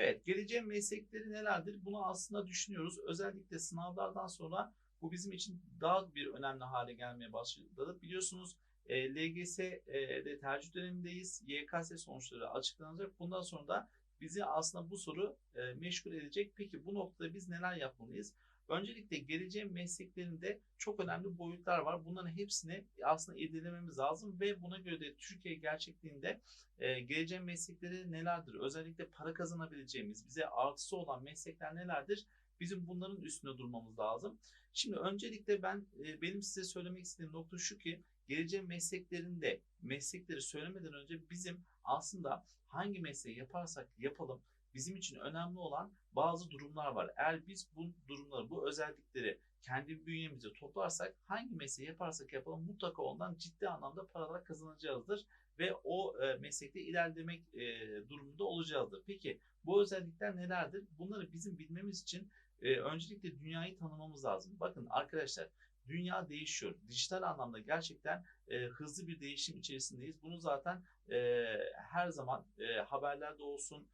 Evet, geleceğin meslekleri nelerdir? Bunu aslında düşünüyoruz. Özellikle sınavlardan sonra bu bizim için daha bir önemli hale gelmeye başladı. Biliyorsunuz e, LGS'de tercih dönemindeyiz. YKS sonuçları açıklanacak. Bundan sonra da bizi aslında bu soru e, meşgul edecek. Peki bu noktada biz neler yapmalıyız? Öncelikle geleceğin mesleklerinde çok önemli boyutlar var. Bunların hepsini aslında irdelememiz lazım ve buna göre de Türkiye gerçekliğinde e, geleceğin meslekleri nelerdir? Özellikle para kazanabileceğimiz, bize artısı olan meslekler nelerdir? Bizim bunların üstünde durmamız lazım. Şimdi öncelikle ben e, benim size söylemek istediğim nokta şu ki geleceğin mesleklerinde meslekleri söylemeden önce bizim aslında hangi mesleği yaparsak yapalım bizim için önemli olan bazı durumlar var. Eğer biz bu durumları, bu özellikleri kendi bünyemizde toplarsak hangi mesleği yaparsak yapalım mutlaka ondan ciddi anlamda paralar kazanacağızdır ve o e, meslekte ilerlemek e, durumunda olacağızdır. Peki bu özellikler nelerdir? Bunları bizim bilmemiz için e, öncelikle dünyayı tanımamız lazım. Bakın arkadaşlar dünya değişiyor. Dijital anlamda gerçekten e, hızlı bir değişim içerisindeyiz. Bunu zaten e, her zaman e, haberlerde olsun,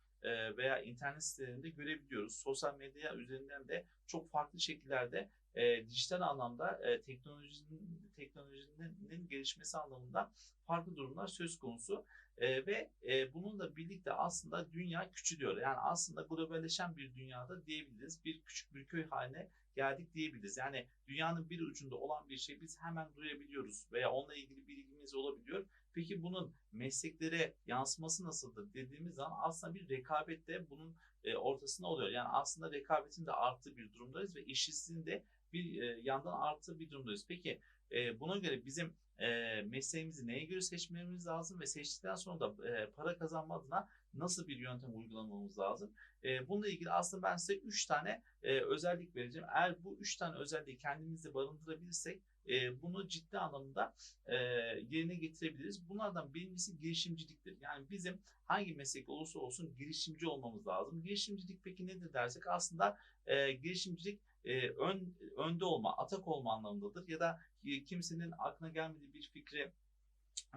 veya internet sitelerinde görebiliyoruz. Sosyal medya üzerinden de çok farklı şekillerde e, dijital anlamda e, teknolojinin teknolojinin gelişmesi anlamında farklı durumlar söz konusu e, ve e, bununla birlikte aslında dünya küçülüyor. Yani aslında globalleşen bir dünyada diyebiliriz. Bir küçük bir köy haline geldik diyebiliriz. Yani dünyanın bir ucunda olan bir şey biz hemen duyabiliyoruz veya onunla ilgili bilgimiz olabiliyor. Peki bunun mesleklere yansıması nasıldır dediğimiz zaman aslında bir rekabet de bunun e, ortasında oluyor. Yani aslında rekabetin de arttığı bir durumdayız ve işsizliğin de bir e, yandan arttığı bir durumdayız. Peki e, buna göre bizim mesleğimizi neye göre seçmemiz lazım ve seçtikten sonra da para kazanma adına nasıl bir yöntem uygulamamız lazım? bununla ilgili aslında ben size 3 tane özellik vereceğim. Eğer bu 3 tane özelliği kendimizde barındırabilirsek e, bunu ciddi anlamda e, yerine getirebiliriz. Bunlardan birincisi girişimciliktir. Yani bizim hangi meslek olursa olsun girişimci olmamız lazım. Girişimcilik peki nedir dersek aslında e, girişimcilik e, ön, önde olma, atak olma anlamındadır. Ya da e, kimsenin aklına gelmediği bir fikri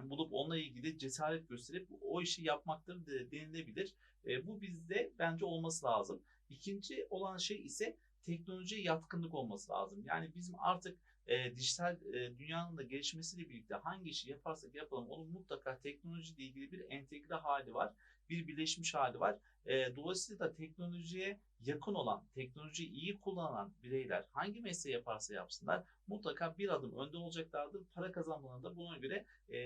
bulup onunla ilgili cesaret gösterip o işi yapmaktır denilebilir. E, bu bizde bence olması lazım. İkinci olan şey ise teknolojiye yatkınlık olması lazım. Yani bizim artık e, dijital e, dünyanın da gelişmesiyle birlikte hangi işi yaparsak yapalım onun mutlaka teknolojiyle ilgili bir entegre hali var. Bir birleşmiş hali var. E, dolayısıyla da teknolojiye yakın olan, teknolojiyi iyi kullanan bireyler hangi mesleği yaparsa yapsınlar mutlaka bir adım önde olacaklardır. Para kazanmalarında buna göre e,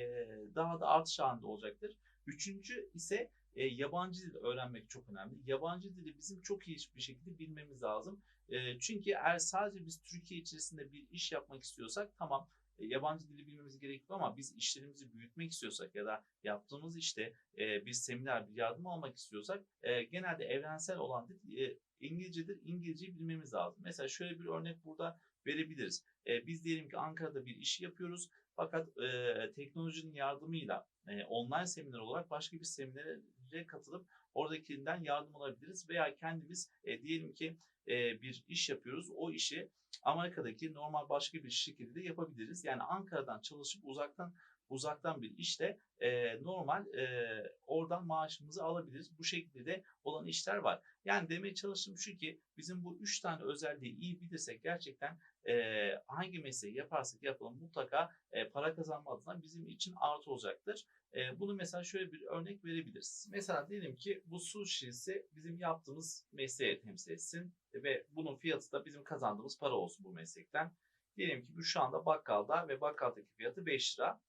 daha da artış halinde olacaktır. Üçüncü ise e, yabancı dil öğrenmek çok önemli. Yabancı dili bizim çok iyi bir şekilde bilmemiz lazım. E, çünkü eğer sadece biz Türkiye içerisinde bir iş yapmak istiyorsak tamam e, yabancı dili bilmemiz gerekiyor ama biz işlerimizi büyütmek istiyorsak ya da yaptığımız işte e, bir seminer, bir yardım almak istiyorsak e, genelde evrensel olan dil e, İngilizcedir. İngilizceyi bilmemiz lazım. Mesela şöyle bir örnek burada verebiliriz. E, biz diyelim ki Ankara'da bir işi yapıyoruz fakat e, teknolojinin yardımıyla e, online seminer olarak başka bir seminere katılıp oradakinden yardım alabiliriz veya kendimiz e, diyelim ki e, bir iş yapıyoruz. O işi Amerika'daki normal başka bir şirkette de yapabiliriz. Yani Ankara'dan çalışıp uzaktan uzaktan bir işte e, normal e, oradan maaşımızı alabiliriz. Bu şekilde de olan işler var. Yani demeye çalıştığım şu ki bizim bu üç tane özelliği iyi bilirsek gerçekten e, hangi mesleği yaparsak yapalım mutlaka e, para kazanma adına bizim için artı olacaktır. E, bunu mesela şöyle bir örnek verebiliriz. Mesela diyelim ki bu su şişesi bizim yaptığımız mesleğe temsil etsin ve bunun fiyatı da bizim kazandığımız para olsun bu meslekten. Diyelim ki bu şu anda bakkalda ve bakkaldaki fiyatı 5 lira.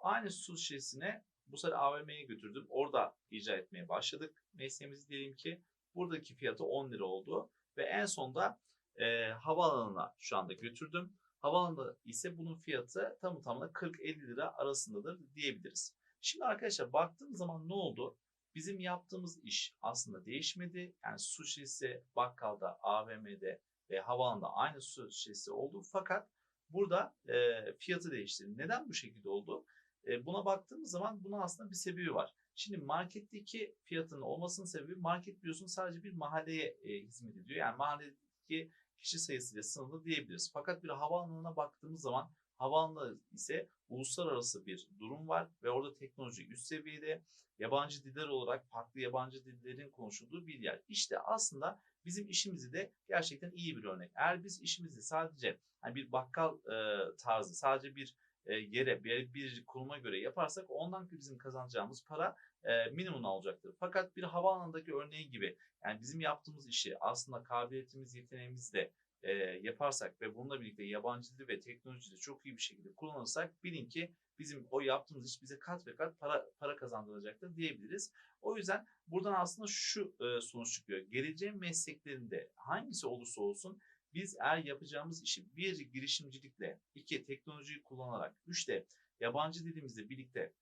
Aynı su şişesine bu sefer AVM'ye götürdüm. Orada icra etmeye başladık. Mesleğimizi diyelim ki buradaki fiyatı 10 lira oldu. Ve en sonda e, havaalanına şu anda götürdüm. Havaalanında ise bunun fiyatı tamı tamına 40-50 lira arasındadır diyebiliriz. Şimdi arkadaşlar baktığım zaman ne oldu? Bizim yaptığımız iş aslında değişmedi. Yani su şişesi bakkalda, AVM'de ve havaalanında aynı su şişesi oldu. Fakat burada e, fiyatı değişti. Neden bu şekilde oldu? E, buna baktığımız zaman bunun aslında bir sebebi var. Şimdi marketteki fiyatının olmasının sebebi market biliyorsunuz sadece bir mahalleye e, hizmet ediyor. Yani mahalledeki kişi sayısıyla sınırlı diyebiliriz. Fakat bir havaalanına baktığımız zaman Havaalanı ise uluslararası bir durum var ve orada teknoloji üst seviyede yabancı diller olarak farklı yabancı dillerin konuşulduğu bir yer. İşte aslında bizim işimizi de gerçekten iyi bir örnek. Eğer biz işimizi sadece hani bir bakkal e, tarzı, sadece bir e, yere, bir, bir kuruma göre yaparsak ondan bizim kazanacağımız para e, minimum olacaktır. Fakat bir havaalanındaki örneği gibi yani bizim yaptığımız işi aslında kabiliyetimiz, yeteneğimizle e, yaparsak ve bununla birlikte yabancı dil ve teknolojiyi çok iyi bir şekilde kullanırsak bilin ki bizim o yaptığımız iş bize kat ve kat para para kazandıracaktır diyebiliriz. O yüzden buradan aslında şu e, sonuç çıkıyor. Geleceğin mesleklerinde hangisi olursa olsun biz eğer yapacağımız işi bir girişimcilikle, iki teknolojiyi kullanarak, üç de yabancı dilimizle birlikte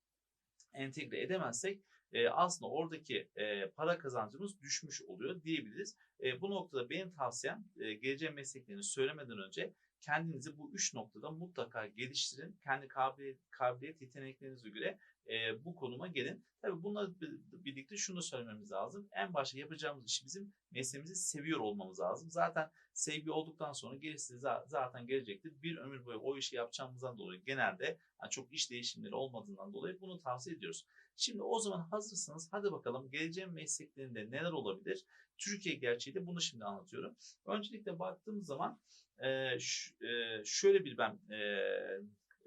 entegre edemezsek e, aslında oradaki e, para kazancımız düşmüş oluyor diyebiliriz. E, bu noktada benim tavsiyem e, geleceğin mesleklerini söylemeden önce kendinizi bu üç noktada mutlaka geliştirin. Kendi kabiliyet, kabiliyet yeteneklerinize göre e, bu konuma gelin. Tabii bununla birlikte şunu söylememiz lazım. En başta yapacağımız işi bizim mesleğimizi seviyor olmamız lazım. Zaten sevgi olduktan sonra gerisi zaten gelecektir. Bir ömür boyu o işi yapacağımızdan dolayı genelde yani çok iş değişimleri olmadığından dolayı bunu tavsiye ediyoruz. Şimdi o zaman hazırsanız hadi bakalım geleceğin mesleklerinde neler olabilir? Türkiye gerçeğiyle bunu şimdi anlatıyorum. Öncelikle baktığımız zaman e, şöyle bir ben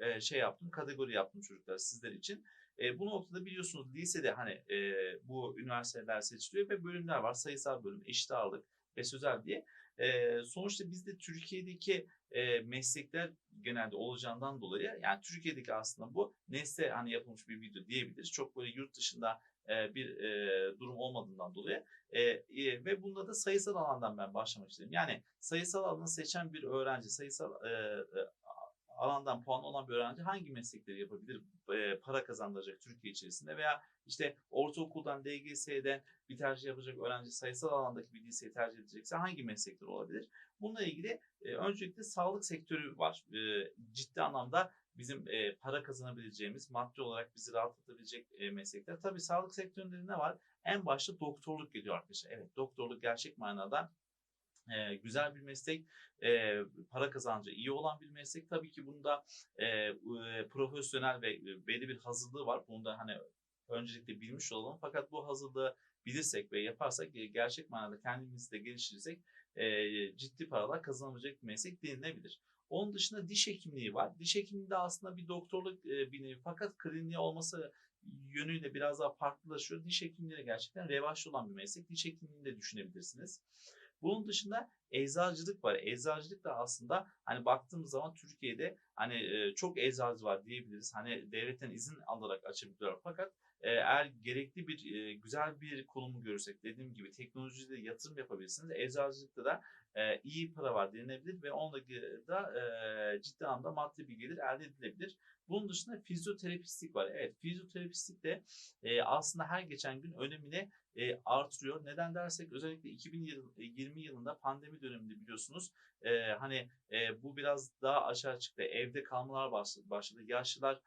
e, şey yaptım, kategori yaptım çocuklar sizler için. E, bu noktada biliyorsunuz lisede hani e, bu üniversiteler seçiliyor ve bölümler var. Sayısal bölüm, eşit ağırlık ve sözel diye. E, sonuçta bizde Türkiye'deki e, meslekler genelde olacağından dolayı yani Türkiye'deki aslında bu nesle hani yapılmış bir video diyebiliriz. Çok böyle yurt dışında bir e, durum olmadığından dolayı e, e, ve bunda da sayısal alandan ben başlamak istedim. Yani sayısal alanı seçen bir öğrenci sayısal e, alandan puan olan bir öğrenci hangi meslekleri yapabilir, e, para kazandıracak Türkiye içerisinde veya işte ortaokuldan DGS'den bir tercih yapacak öğrenci sayısal alandaki bir liseyi tercih edecekse hangi meslekler olabilir? Bununla ilgili e, öncelikle sağlık sektörü var. E, ciddi anlamda bizim para kazanabileceğimiz, maddi olarak bizi rahatlatabilecek meslekler. Tabii sağlık sektöründe ne var? En başta doktorluk geliyor arkadaşlar. Evet doktorluk gerçek manada e, güzel bir meslek, e, para kazancı iyi olan bir meslek. Tabii ki bunda e, e, profesyonel ve belli bir hazırlığı var. Bunu da hani öncelikle bilmiş olalım. Fakat bu hazırlığı bilirsek ve yaparsak gerçek manada kendimizi de geliştirirsek e, ciddi paralar kazanabilecek bir meslek denilebilir. Onun dışında diş hekimliği var. Diş hekimliği de aslında bir doktorluk e, bir nevi fakat kliniği olması yönüyle biraz daha farklılaşıyor. Diş hekimliği de gerçekten revaçlı olan bir meslek. Diş hekimliğini de düşünebilirsiniz. Bunun dışında eczacılık var. Eczacılık da aslında hani baktığımız zaman Türkiye'de hani çok eczacı var diyebiliriz. Hani devletten izin alarak açabiliyorlar. Fakat eğer gerekli bir e, güzel bir konumu görürsek dediğim gibi teknolojide yatırım yapabilirsiniz. Eczacılıkta da iyi para var denilebilir ve onunla da ciddi anlamda maddi bir gelir elde edilebilir. Bunun dışında fizyoterapistlik var. Evet fizyoterapistlik de aslında her geçen gün önemini e, artırıyor. Neden dersek özellikle 2020 yılında pandemi döneminde biliyorsunuz e, hani e, bu biraz daha aşağı çıktı. Evde kalmalar başladı. Yaşlılar e,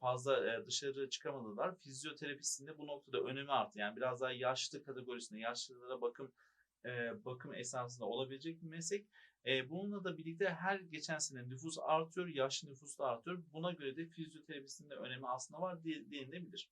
fazla dışarı çıkamadılar. Fizyoterapisinde bu noktada önemi arttı. Yani biraz daha yaşlı kategorisinde yaşlılara bakım bakım esasında olabilecek bir meslek. Bununla da birlikte her geçen sene nüfus artıyor, yaşlı nüfus da artıyor. Buna göre de fizyoterapisinin de önemi aslında var denilebilir.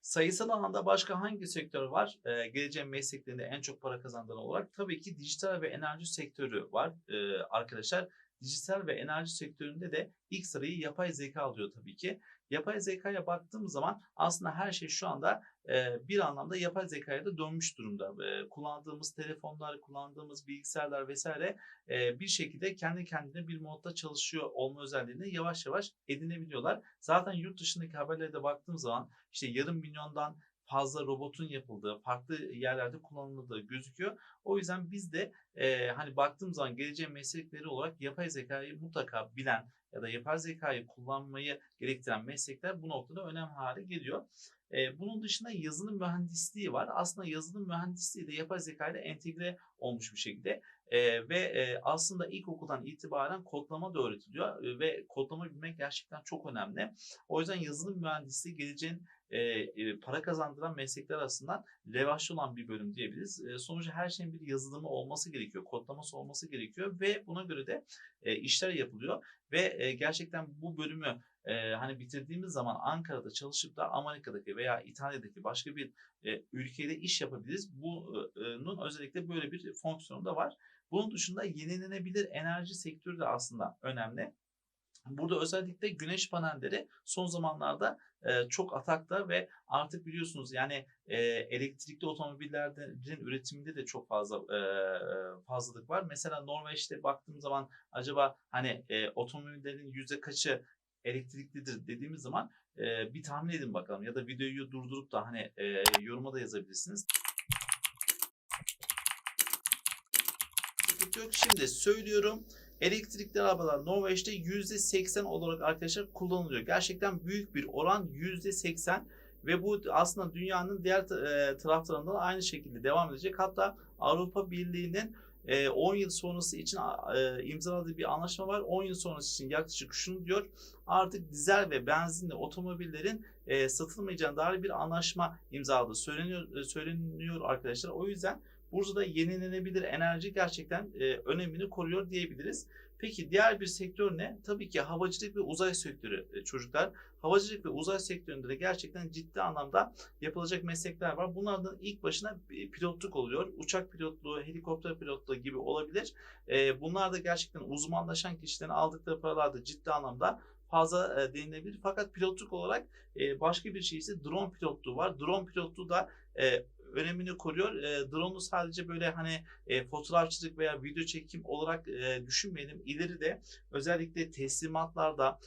Sayısal alanda başka hangi sektör var? Ee, geleceğin mesleklerinde en çok para kazandıran olarak tabii ki dijital ve enerji sektörü var ee, arkadaşlar. Dijital ve enerji sektöründe de ilk sırayı yapay zeka alıyor tabii ki. Yapay zekaya baktığımız zaman aslında her şey şu anda e, bir anlamda yapay zekaya da dönmüş durumda. E, kullandığımız telefonlar, kullandığımız bilgisayarlar vesaire e, bir şekilde kendi kendine bir modda çalışıyor olma özelliğini yavaş yavaş edinebiliyorlar. Zaten yurt dışındaki haberlere de baktığımız zaman işte yarım milyondan fazla robotun yapıldığı, farklı yerlerde kullanıldığı gözüküyor. O yüzden biz de e, hani baktığımız zaman geleceğin meslekleri olarak yapay zekayı mutlaka bilen ya da yapay zekayı kullanmayı gerektiren meslekler bu noktada önem hale geliyor. E, bunun dışında yazılım mühendisliği var. Aslında yazılım mühendisliği de yapay zeka ile entegre olmuş bir şekilde e, ve e, aslında ilkokuldan itibaren kodlama da öğretiliyor e, ve kodlama bilmek gerçekten çok önemli. O yüzden yazılım mühendisliği geleceğin e, e, para kazandıran meslekler arasından revaçlı olan bir bölüm diyebiliriz. E, sonuçta her şeyin bir yazılımı olması gerekiyor, kodlaması olması gerekiyor ve buna göre de e, işler yapılıyor ve e, gerçekten bu bölümü e, hani bitirdiğimiz zaman Ankara'da çalışıp da Amerika'daki veya İtalya'daki başka bir e, ülkede iş yapabiliriz. Bunun özellikle böyle bir fonksiyonu da var. Bunun dışında yenilenebilir enerji sektörü de aslında önemli. Burada özellikle güneş panelleri son zamanlarda e, çok atakta ve artık biliyorsunuz yani e, elektrikli otomobillerin üretiminde de çok fazla e, fazlalık var. Mesela Norveç'te baktığım zaman acaba hani e, otomobillerin yüzde kaçı elektriklidir dediğimiz zaman e, bir tahmin edin bakalım ya da videoyu durdurup da hani e, yoruma da yazabilirsiniz. Yok. Şimdi söylüyorum. Elektrikli arabalar Norveç'te %80 olarak arkadaşlar kullanılıyor. Gerçekten büyük bir oran %80 ve bu aslında dünyanın diğer e, taraflarında da aynı şekilde devam edecek. Hatta Avrupa Birliği'nin 10 yıl sonrası için e, imzaladığı bir anlaşma var. 10 yıl sonrası için yaklaşık şunu diyor. Artık dizel ve benzinli otomobillerin e, satılmayacağına dair bir anlaşma imzaladı. Söyleniyor, e, söyleniyor arkadaşlar. O yüzden Burada yenilenebilir enerji gerçekten e, önemini koruyor diyebiliriz. Peki diğer bir sektör ne? Tabii ki havacılık ve uzay sektörü e, çocuklar. Havacılık ve uzay sektöründe de gerçekten ciddi anlamda yapılacak meslekler var. Bunlardan ilk başına pilotluk oluyor. Uçak pilotluğu, helikopter pilotluğu gibi olabilir. E, bunlar da gerçekten uzmanlaşan kişilerin aldıkları paralar da ciddi anlamda fazla e, denilebilir. Fakat pilotluk olarak başka bir şey ise drone pilotluğu var. Drone pilotluğu da önemini koruyor. E, drone'u sadece böyle hani e, fotoğrafçılık veya video çekim olarak e, düşünmeyelim. İleride özellikle teslimatlarda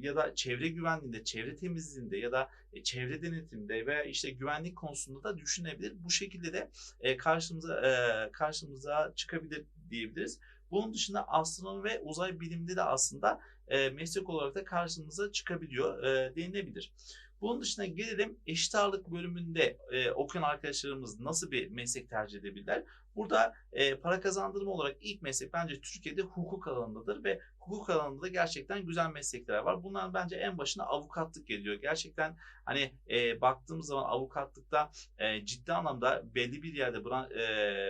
ya da çevre güvenliğinde, çevre temizliğinde ya da e, çevre denetiminde veya işte güvenlik konusunda da düşünebilir. Bu şekilde de e, karşımıza e, karşımıza çıkabilir diyebiliriz. Bunun dışında astronomi ve uzay biliminde de aslında e, meslek olarak da karşımıza çıkabiliyor e, denilebilir. Bunun dışında gelelim eşit ağırlık bölümünde e, okuyan arkadaşlarımız nasıl bir meslek tercih edebilirler? Burada e, para kazandırma olarak ilk meslek bence Türkiye'de hukuk alanındadır ve hukuk alanında da gerçekten güzel meslekler var. Bunlar bence en başına avukatlık geliyor. Gerçekten hani e, baktığımız zaman avukatlıkta e, ciddi anlamda belli bir yerde bran, e,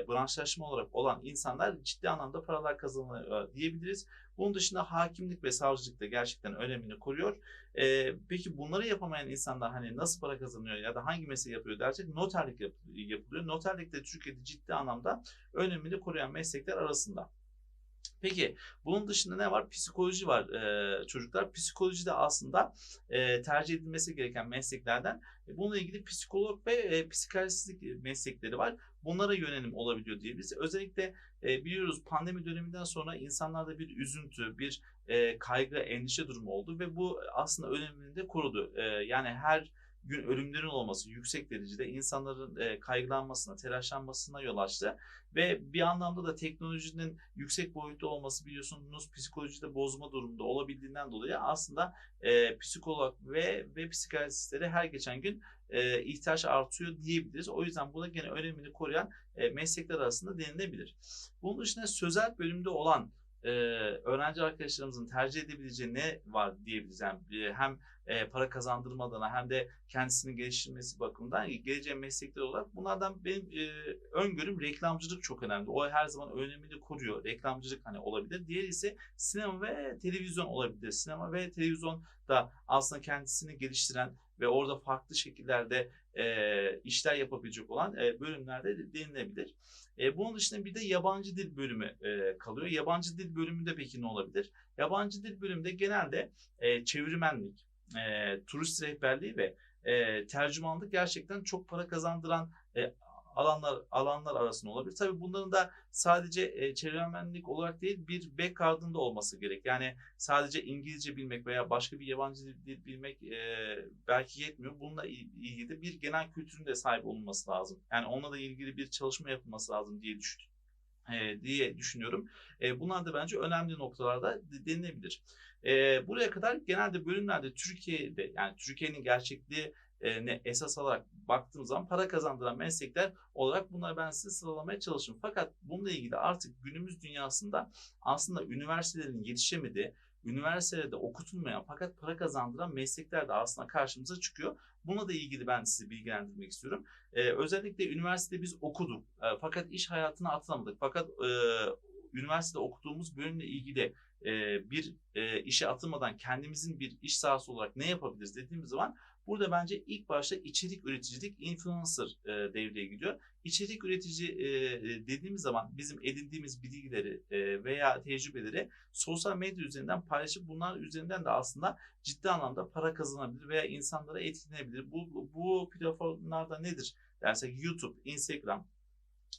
branşlaşma olarak olan insanlar ciddi anlamda paralar kazanıyor diyebiliriz. Bunun dışında hakimlik ve savcılık da gerçekten önemini koruyor. E, peki bunları yapamayan insanlar hani nasıl para kazanıyor ya da hangi mesleği yapıyor dersek noterlik yap, yapılıyor. Noterlik de Türkiye'de ciddi anlamda önemini koruyan meslekler arasında. Peki bunun dışında ne var? Psikoloji var e, çocuklar. Psikoloji de aslında e, tercih edilmesi gereken mesleklerden. E, bununla ilgili psikolog ve e, psikiyatristlik meslekleri var. Bunlara yönelim olabiliyor diyebiliriz. Özellikle e, biliyoruz pandemi döneminden sonra insanlarda bir üzüntü, bir e, kaygı, endişe durumu oldu ve bu aslında önemini de korudu. E, yani her gün ölümlerin olması yüksek derecede insanların e, kaygılanmasına, telaşlanmasına yol açtı. Ve bir anlamda da teknolojinin yüksek boyutta olması biliyorsunuz psikolojide bozma durumunda olabildiğinden dolayı aslında e, psikolog ve ve psikiyatristleri her geçen gün e, ihtiyaç artıyor diyebiliriz. O yüzden bu da gene önemini koruyan e, meslekler arasında denilebilir. Bunun dışında sözel bölümde olan e, öğrenci arkadaşlarımızın tercih edebileceği ne var diyebiliriz. Yani hem e, para kazandırma adına hem de kendisini geliştirmesi bakımından geleceği meslekler olarak bunlardan benim e, öngörüm reklamcılık çok önemli. O her zaman önemini koruyor. Reklamcılık hani olabilir. Diğeri ise sinema ve televizyon olabilir. Sinema ve televizyon da aslında kendisini geliştiren ve orada farklı şekillerde e, işler yapabilecek olan e, bölümlerde denilebilir. E, bunun dışında bir de yabancı dil bölümü e, kalıyor. Yabancı dil bölümünde peki ne olabilir? Yabancı dil bölümünde genelde e, çevirmenlik, e, turist rehberliği ve e, tercümanlık gerçekten çok para kazandıran e, alanlar alanlar arasında olabilir. Tabii bunların da sadece e, çevirmenlik olarak değil bir background'ın da olması gerek. Yani sadece İngilizce bilmek veya başka bir yabancı dil, bilmek e, belki yetmiyor. Bununla ilgili de bir genel kültürün de sahip olunması lazım. Yani onunla da ilgili bir çalışma yapılması lazım diye düşün, e, diye düşünüyorum. E, bunlar da bence önemli noktalarda denilebilir. E, buraya kadar genelde bölümlerde Türkiye'de yani Türkiye'nin gerçekliği ne esas alarak baktığım zaman para kazandıran meslekler olarak bunları ben size sıralamaya çalıştım. Fakat bununla ilgili artık günümüz dünyasında aslında üniversitelerin yetişemediği üniversitede okutulmayan fakat para kazandıran meslekler de aslında karşımıza çıkıyor. Buna da ilgili ben sizi bilgilendirmek istiyorum. Ee, özellikle üniversitede biz okuduk e, fakat iş hayatına atılamadık. Fakat e, üniversitede okuduğumuz bölümle ilgili e, bir e, işe atılmadan kendimizin bir iş sahası olarak ne yapabiliriz dediğimiz zaman burada bence ilk başta içerik üreticilik, influencer e, devreye giriyor. İçerik üretici e, dediğimiz zaman bizim edindiğimiz bilgileri e, veya tecrübeleri sosyal medya üzerinden paylaşıp bunlar üzerinden de aslında ciddi anlamda para kazanabilir veya insanlara etkilenebilir. Bu, bu platformlarda nedir? Dersek YouTube, Instagram,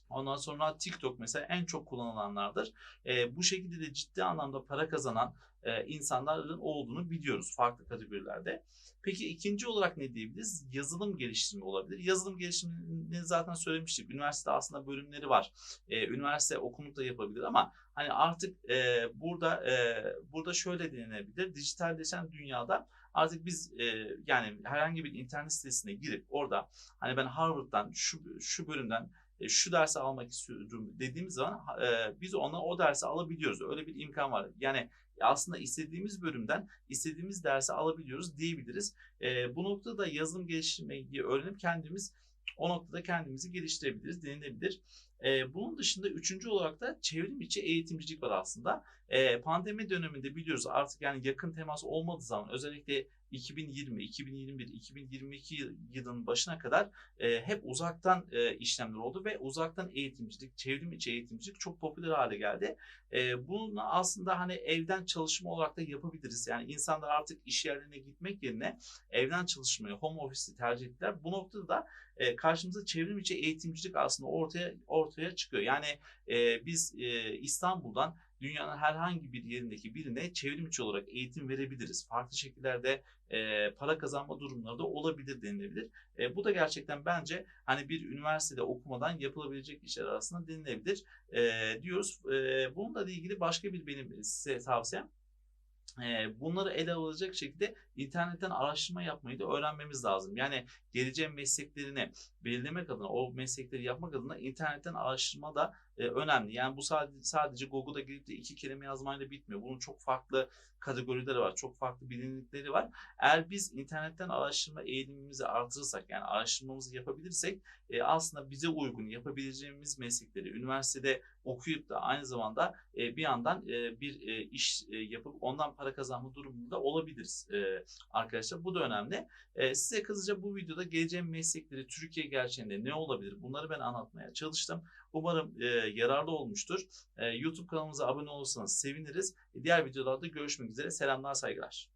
Ondan sonra TikTok mesela en çok kullanılanlardır. E, bu şekilde de ciddi anlamda para kazanan e, insanların olduğunu biliyoruz farklı kategorilerde. Peki ikinci olarak ne diyebiliriz? Yazılım geliştirme olabilir. Yazılım geliştirmeni zaten söylemiştik. Üniversite aslında bölümleri var. E, üniversite okumup da yapabilir ama hani artık e, burada e, burada şöyle denilebilir. Dijitalleşen dünyada artık biz e, yani herhangi bir internet sitesine girip orada hani ben Harvard'dan şu şu bölümden şu dersi almak istiyorum dediğimiz zaman e, biz ona o dersi alabiliyoruz. Öyle bir imkan var. Yani aslında istediğimiz bölümden istediğimiz dersi alabiliyoruz diyebiliriz. E, bu noktada yazılım geliştirmeyi öğrenip kendimiz o noktada kendimizi geliştirebiliriz, denilebilir. E, bunun dışında üçüncü olarak da çevrim içi eğitimcilik var aslında. E, pandemi döneminde biliyoruz artık yani yakın temas olmadığı zaman özellikle 2020, 2021, 2022 yılının başına kadar e, hep uzaktan e, işlemler oldu ve uzaktan eğitimcilik, çevrim içi eğitimcilik çok popüler hale geldi. E, bunu aslında hani evden çalışma olarak da yapabiliriz. Yani insanlar artık iş yerlerine gitmek yerine evden çalışmayı, home office'i tercih ettiler. Bu noktada da e, karşımıza çevrim içi eğitimcilik aslında ortaya ortaya çıkıyor. Yani e, biz e, İstanbul'dan dünyanın herhangi bir yerindeki birine çevrim içi olarak eğitim verebiliriz. Farklı şekillerde e, para kazanma durumları da olabilir denilebilir. E, bu da gerçekten bence hani bir üniversitede okumadan yapılabilecek işler arasında denilebilir e, diyoruz. E, bununla ilgili başka bir benim size tavsiyem bunları ele alacak şekilde internetten araştırma yapmayı da öğrenmemiz lazım. Yani geleceğin mesleklerini belirlemek adına, o meslekleri yapmak adına internetten araştırma da önemli. Yani bu sadece, sadece Google'da girip de iki kelime yazmayla bitmiyor. Bunun çok farklı kategorileri var, çok farklı bilinirlikleri var. Eğer biz internetten araştırma eğilimimizi artırırsak, yani araştırmamızı yapabilirsek aslında bize uygun yapabileceğimiz meslekleri üniversitede okuyup da aynı zamanda bir yandan bir iş yapıp ondan para kazanma durumunda olabiliriz arkadaşlar. Bu da önemli. Size kısaca bu videoda geleceğin meslekleri Türkiye gerçeğinde ne olabilir bunları ben anlatmaya çalıştım. Umarım yararlı olmuştur. YouTube kanalımıza abone olursanız seviniriz. Diğer videolarda görüşmek üzere. Selamlar, saygılar.